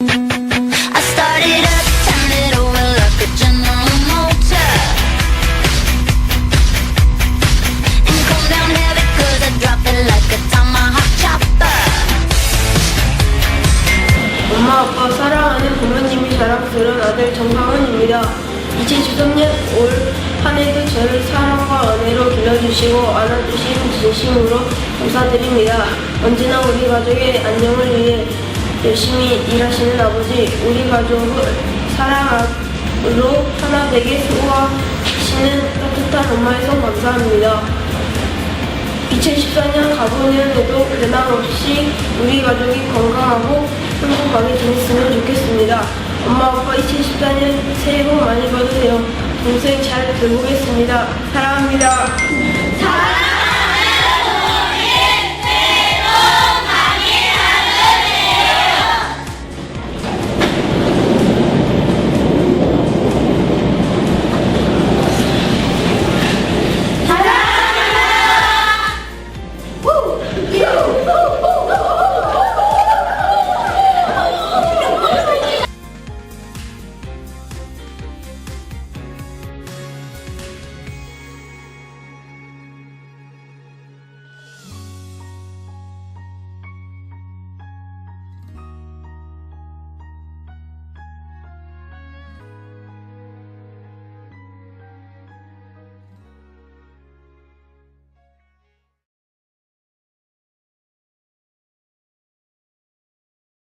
엄마 아빠 사랑하는 부모님이 자랑스러운 아들 정상훈입니다. 2013년 올 한해도 저를 사랑과 은혜로 길러주시고 안아주신 진심으로 감사드립니다. 언제나 우리 가족의 안녕을 위해 열심히 일하시는 아버지, 우리 가족을 사랑으로 하나 되게 수고하시는 따뜻한 엄마의 손 감사합니다. 2014년 가보년에도 변함없이 우리 가족이 건강하고 행복하게 지냈으면 좋겠습니다. 엄마 아빠 2014년 새해 복 많이 받으세요. 동생 잘 돌보겠습니다. 사랑합니다.